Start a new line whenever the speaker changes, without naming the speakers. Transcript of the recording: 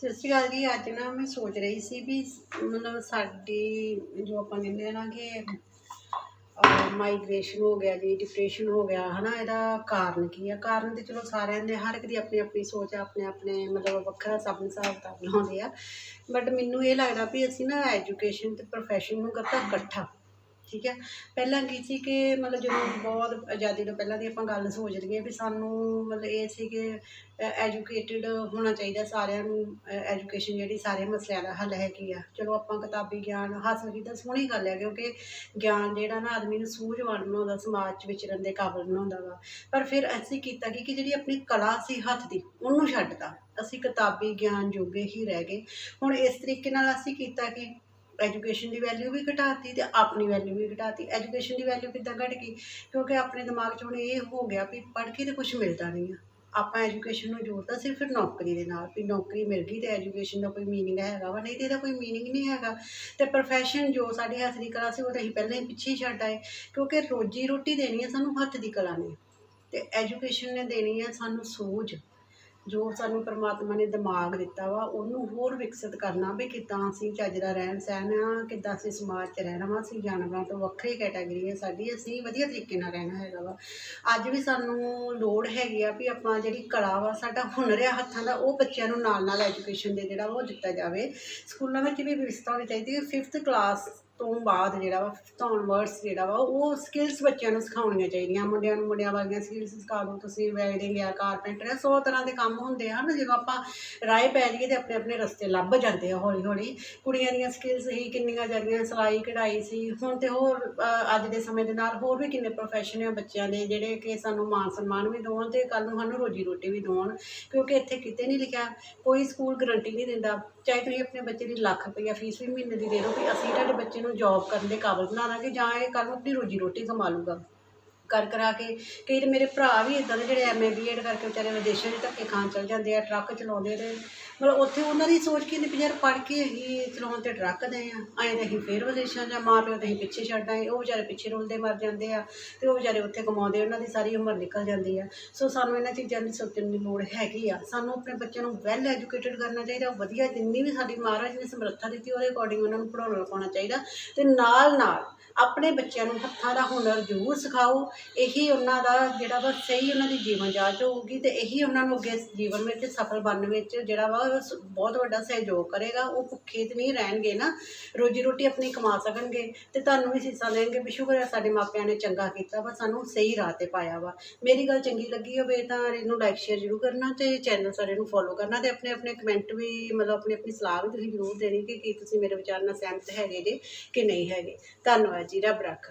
ਸਤਿ ਸ਼੍ਰੀ ਅਕਾਲ ਜੀ, ਅੱਜ ਨਾ ਮੈਂ ਸੋਚ ਰਹੀ ਸੀ ਵੀ ਮਤਲਬ ਸਾਡੀ ਜੋ ਆਪਾਂ ਕਹਿੰਦੇ ਆ ਨਾ ਕਿ ਮਾਈਗ੍ਰੇਸ਼ਨ ਹੋ ਗਿਆ ਜੀ ਡਿਪਰੈਸ਼ਨ ਹੋ ਗਿਆ, ਹਨਾ, ਇਹਦਾ ਕਾਰਨ ਕੀ ਆ? ਕਾਰਨ ਤੇ ਚਲੋ ਸਾਰਿਆਂ ਦੇ, ਹਰ ਇੱਕ ਦੀ ਆਪਣੀ ਆਪਣੀ ਸੋਚ ਆ, ਆਪਣੇ ਆਪਣੇ ਮਤਲਬ ਵੱਖਰਾ ਸਭ ਨੂੰ ਹਿਸਾਬ ਕਿਤਾਬ ਬਣਾਉਂਦੇ ਆ। ਬਟ ਮੈਨੂੰ ਇਹ ਲੱਗਦਾ ਵੀ ਅਸੀਂ ਨਾ ਐਜੂਕੇਸ਼ਨ ਤੇ ਪ੍ਰੋਫੈਸ਼ਨ ਨੂੰ ਕਰਤਾ ਇਕੱਠਾ। ਠੀਕ ਹੈ। ਪਹਿਲਾਂ ਕੀ ਸੀ ਕਿ ਮਤਲਬ ਜਦੋਂ ਬਹੁਤ ਆਜ਼ਾਦੀ ਤੋਂ ਪਹਿਲਾਂ ਦੀ ਆਪਾਂ ਗੱਲ ਸੋਚ ਲਈਏ ਵੀ ਸਾਨੂੰ ਮਤਲਬ ਇਹ ਸੀ ਕਿ ਐਜੂਕੇਟਿਡ ਹੋਣਾ ਚਾਹੀਦਾ ਸਾਰਿਆਂ ਨੂੰ ਐਜੂਕੇਸ਼ਨ ਜਿਹੜੀ ਸਾਰੇ ਮਸਲਿਆਂ ਦਾ ਹੱਲ ਹੈਗੀ ਆ। ਚਲੋ ਆਪਾਂ ਕਿਤਾਬੀ ਗਿਆਨ, ਹਾਸਲ ਕੀਤਾ, ਸੋਹਣੀ ਗੱਲ ਹੈ ਕਿਉਂਕਿ ਗਿਆਨ ਜਿਹੜਾ ਨਾ ਆਦਮੀ ਨੂੰ ਸੂਝਵਾਨ ਬਣਾਉਂਦਾ, ਸਮਾਜ 'ਚ ਵਿਚਰਨ ਦੇ ਕਾਬਲ ਬਣਾਉਂਦਾ ਵਾ। ਪਰ ਫਿਰ ਅਸੀਂ ਕੀਤਾ ਕੀ ਕਿ ਜਿਹੜੀ ਆਪਣੀ ਕਲਾ ਸੀ ਹੱਥ ਦੀ, ਉਹਨੂੰ ਛੱਡਤਾ। ਅਸੀਂ ਕਿਤਾਬੀ ਗਿਆਨ ਜੋਗੇ ਹੀ ਰਹਿ ਗਏ। ਹੁਣ ਇਸ ਤਰੀਕੇ ਨਾਲ ਅਸੀਂ ਕੀਤਾ ਕਿ ਐਜੂਕੇਸ਼ਨ ਦੀ ਵੈਲਿਊ ਵੀ ਘਟਾਤੀ ਤੇ ਆਪਣੀ ਵੈਲਿਊ ਵੀ ਘਟਾਤੀ। ਐਜੂਕੇਸ਼ਨ ਦੀ ਵੈਲਿਊ ਕਿੱਦਾਂ ਘਟ ਗਈ? ਕਿਉਂਕਿ ਆਪਣੇ ਦਿਮਾਗ 'ਚ ਹੁਣ ਇਹ ਹੋ ਗਿਆ ਵੀ ਪੜ੍ਹ ਕੇ ਤੇ ਕੁਝ ਮਿਲਦਾ ਨਹੀਂ ਆ। ਆਪਾਂ ਐਜੂਕੇਸ਼ਨ ਨੂੰ ਜੋੜਤਾ ਸਿਰਫ ਨੌਕਰੀ ਦੇ ਨਾਲ ਵੀ ਨੌਕਰੀ ਮਿਲ ਗਈ ਤੇ ਐਜੂਕੇਸ਼ਨ ਦਾ ਕੋਈ ਮੀਨਿੰਗ ਹੈਗਾ ਵਾ। ਨਹੀਂ ਤੇ ਇਹਦਾ ਕੋਈ ਮੀਨਿੰਗ ਨਹੀਂ ਹੈਗਾ। ਤੇ ਪ੍ਰੋਫੈਸ਼ਨ ਜੋ ਸਾਡੇ ਹੱਥ ਦੀ ਕਲਾ ਸੀ ਉਹ ਤਾਂ ਅਸੀਂ ਪਹਿਲਾਂ ਹੀ ਪਿੱਛੇ ਹੀ ਛੱਡ ਆਏ। ਕਿਉਂਕਿ ਰੋਜੀ ਰੋਟੀ ਦੇਣੀ ਹੈ ਸਾਨੂੰ ਹੱਥ ਦੀ ਕਲਾ ਨੇ। ਤੇ ਐਜੂਕੇਸ਼ਨ ਨੇ ਦੇਣੀ ਹੈ ਸਾਨੂੰ ਸੋਝ ਜੋ ਸਾਨੂੰ ਪਰਮਾਤਮਾ ਨੇ ਦਿਮਾਗ ਦਿੱਤਾ ਵਾ, ਉਹਨੂੰ ਹੋਰ ਵਿਕਸਿਤ ਕਰਨਾ ਵੀ ਕਿੱਦਾਂ ਅਸੀਂ ਚੱਜ ਦਾ ਰਹਿਣ ਸਹਿਣ ਆ, ਕਿੱਦਾਂ ਅਸੀਂ ਸਮਾਜ 'ਚ ਰਹਿਣਾ ਵਾ, ਅਸੀਂ ਜਾਨਵਰਾਂ ਤੋਂ ਵੱਖਰੀ ਕੈਟਾਗਰੀ ਹੈ ਸਾਡੀ, ਅਸੀਂ ਵਧੀਆ ਤਰੀਕੇ ਨਾਲ ਰਹਿਣਾ ਹੈਗਾ ਵਾ। ਅੱਜ ਵੀ ਸਾਨੂੰ ਲੋੜ ਹੈਗੀ ਆ ਵੀ ਆਪਾਂ ਜਿਹੜੀ ਕਲਾ ਵਾ, ਸਾਡਾ ਹੁਨਰ ਆ ਹੱਥਾਂ ਦਾ, ਉਹ ਬੱਚਿਆਂ ਨੂੰ ਨਾਲ ਨਾਲ ਐਜੂਕੇਸ਼ਨ ਦੇ ਜਿਹੜਾ ਉਹ ਦਿੱਤਾ ਜਾਵੇ। ਸਕੂਲਾਂ ਵਿੱਚ ਵੀ ਵਿਵਸਥਾ ਹੋਣੀ ਚਾਹੀਦੀ ਹੈ ਫਿਫਥ ਕਲਾਸ ਤੋਂ ਬਾਅਦ ਜਿਹੜਾ ਵਾ ਫਿਫਥ ਔਨਵਰਡਸ ਜਿਹੜਾ ਵਾ, ਉਹ ਸਕਿੱਲਸ ਬੱਚਿਆਂ ਨੂੰ ਸਿਖਾਉਣੀਆਂ ਚਾਹੀਦੀਆਂ। ਮੁੰਡਿਆਂ ਨੂੰ ਮੁੰਡਿਆਂ ਵਾਲੀਆਂ ਸਕਿੱਲਸ ਸਿਖਾ ਦਿਓ ਤੁਸੀਂ ਵੈਲਡਿੰਗ ਆ ਕਾਰਪੈਂਟਰ ਆ, ਸੌ ਤਰ੍ਹਾਂ ਦੇ ਕੰਮ ਹੁੰਦੇ ਹਨ। ਜਦੋਂ ਆਪਾਂ ਰਾਏ ਪੈ ਜਾਈਏ ਤੇ ਆਪਣੇ ਆਪਣੇ ਰਸਤੇ ਲੱਭ ਜਾਂਦੇ ਆ ਹੌਲੀ ਹੌਲੀ। ਕੁੜੀਆਂ ਦੀਆਂ ਸਕਿੱਲਸ ਹੀ ਕਿੰਨੀਆਂ ਜ਼ਿਆਦੀਆਂ, ਸਿਲਾਈ, ਕਢਾਈ ਸੀ। ਹੁਣ ਤੇ ਹੋਰ ਅੱਜ ਦੇ ਸਮੇਂ ਦੇ ਨਾਲ ਹੋਰ ਵੀ ਕਿੰਨੇ ਪ੍ਰੋਫੈਸ਼ਨ ਆ ਬੱਚਿਆਂ ਦੇ, ਜਿਹੜੇ ਕਿ ਸਾਨੂੰ ਮਾਨ ਸਨਮਾਨ ਵੀ ਦੇਣ ਤੇ ਕੱਲ ਨੂੰ ਸਾਨੂੰ ਰੋਜੀ ਰੋਟੀ ਵੀ ਦੇਣ। ਕਿਉਂਕਿ ਇੱਥੇ ਕਿਤੇ ਨਹੀਂ ਲਿਖਿਆ, ਕੋਈ ਸਕੂਲ ਗਰੰਟੀ ਨਹੀਂ ਦਿੰਦਾ। ਚਾਹੇ ਤੁਸੀਂ ਆਪਣੇ ਬੱਚੇ ਦੀ ਲੱਖ ਰੁਪਈਆ ਫੀਸ ਵੀ ਮਹੀਨੇ ਦੀ ਦੇ ਦਿਓ ਕਿ ਅਸੀਂ ਤੁਹਾਡੇ ਬੱਚੇ ਨੂੰ ਜੌਬ ਕਰਨ ਦੇ ਕਾਬਲ ਬਣਾ ਦਾਂਗੇ ਜਾਂ ਇਹ ਕੱਲ੍ਹ ਨੂੰ ਆਪਣੀ ਰੋਜੀ ਰੋਟੀ ਕਮਾ ਲੂਗਾ ਕਰ ਕਰਾ ਕੇ, ਕਈ ਤਾਂ ਮੇਰੇ ਭਰਾ ਵੀ ਇਦਾਂ ਦੇ ਜਿਹੜੇ ਐਮਏ ਬੀਐਡ ਕਰਕੇ ਵਿਚਾਰੇ ਵਿਦੇਸ਼ਾਂ 'ਚ ਧੱਕੇ ਖਾਣ ਚਲ ਜਾਂਦੇ ਆ, ਟਰੱਕ ਚਲਾਉਂਦੇ ਤੇ। ਮਤਲਬ ਉੱਥੇ ਉਹਨਾਂ ਦੀ ਸੋਚ ਕੀ ਹੁੰਦੀ ਵੀ ਯਾਰ ਪੜ੍ਹ ਕੇ ਅਸੀਂ ਚਲਾਉਣ ਤੇ ਟਰੱਕ ਦੇ ਆ ਐਂ ਤਾਂ ਅਸੀਂ ਫੇਰ ਵਿਦੇਸ਼ਾਂ ਜਾਂ ਮਾਂ ਪਿਓ ਤਾਂ ਅਸੀਂ ਪਿੱਛੇ ਛੱਡ ਆਏ, ਉਹ ਵਿਚਾਰੇ ਪਿੱਛੇ ਰੁਲਦੇ ਮਰ ਜਾਂਦੇ ਆ ਤੇ ਉਹ ਵਿਚਾਰੇ ਉੱਥੇ ਕਮਾਉਂਦੇ ਉਹਨਾਂ ਦੀ ਸਾਰੀ ਉਮਰ ਨਿਕਲ ਜਾਂਦੀ ਆ। ਸੋ ਸਾਨੂੰ ਇਹਨਾਂ ਚੀਜ਼ਾਂ ਦੀ ਸੋਚਣ ਦੀ ਲੋੜ ਹੈਗੀ ਆ। ਸਾਨੂੰ ਆਪਣੇ ਬੱਚਿਆਂ ਨੂੰ ਵੈਲ ਐਜੂਕੇਟਡ ਕਰਨਾ ਚਾਹੀਦਾ ਵਧੀਆ ਜਿੰਨੀ ਵੀ ਸਾਡੀ ਮਹਾਰਾਜ ਨੇ ਸਮਰੱਥਾ ਦਿੱਤੀ, ਉਹਦੇ ਅਕੋਰਡਿੰਗ ਉਹਨਾਂ ਨੂੰ ਪੜਾਉਣਾ ਲਿਖਾਉਣਾ ਚਾਹੀਦਾ ਤੇ ਨਾਲ ਨਾਲ ਆਪਣੇ ਬੱਚਿਆਂ ਨੂੰ ਹੱਥਾਂ ਦਾ ਹੁਨਰ ਜ਼ਰੂਰ ਸਿਖਾਓ ਇਹੀ ਉਹਨਾਂ ਦਾ ਜਿਹੜਾ ਵਾ ਸਹੀ ਉਹਨਾਂ ਦੀ ਜੀਵਨ ਜਾਂਚ ਹੋਊਗੀ ਤੇ ਇਹੀ ਉਹਨਾਂ ਨੂੰ ਅੱਗੇ ਜੀਵਨ ਵਿੱਚ ਸਫਲ ਬਣਨ ਵਿੱਚ ਜਿਹੜਾ ਵਾ ਬਹੁਤ ਵੱਡਾ ਸਹਿਯੋਗ ਕਰੇਗਾ, ਉਹ ਭੁੱਖੇ ਤੇ ਨਹੀਂ ਰਹਿਣਗੇ ਨਾ, ਰੋਜੀ ਰੋਟੀ ਆਪਣੀ ਕਮਾ ਸਕਣਗੇ ਤੇ ਤੁਹਾਨੂੰ ਵੀ ਸੀਸਾਂ ਦੇਣਗੇ ਵੀ ਸ਼ੁਕਰ ਹੈ ਸਾਡੇ ਮਾਪਿਆਂ ਨੇ ਚੰਗਾ ਕੀਤਾ ਵਾ, ਸਾਨੂੰ ਸਹੀ ਰਾਹ ਤੇ ਪਾਇਆ ਵਾ। ਮੇਰੀ ਗੱਲ ਚੰਗੀ ਲੱਗੀ ਹੋਵੇ ਤਾਂ ਇਹਨੂੰ ਲਾਈਕ ਸ਼ੇਅਰ ਜ਼ਰੂਰ ਕਰਨਾ ਤੇ ਚੈਨਲ ਸਾਰੇ ਨੂੰ ਫੋਲੋ ਕਰਨਾ ਤੇ ਆਪਣੇ ਆਪਣੇ ਕਮੈਂਟ ਵੀ ਮਤਲਬ ਆਪਣੀ ਆਪਣੀ ਸਲਾਹ ਵੀ ਤੁਸੀਂ ਜ਼ਰੂਰ ਦੇਣੀ ਕਿ ਕੀ ਤੁਸੀਂ ਮੇਰੇ ਵਿਚਾਰ ਨਾਲ ਸਹਿਮਤ ਹੈਗੇ ਜੇ ਕਿ ਨਹੀਂ ਹੈਗੇ। ਧੰਨਵਾਦ ਜੀ, ਰੱਬ ਰੱਖ।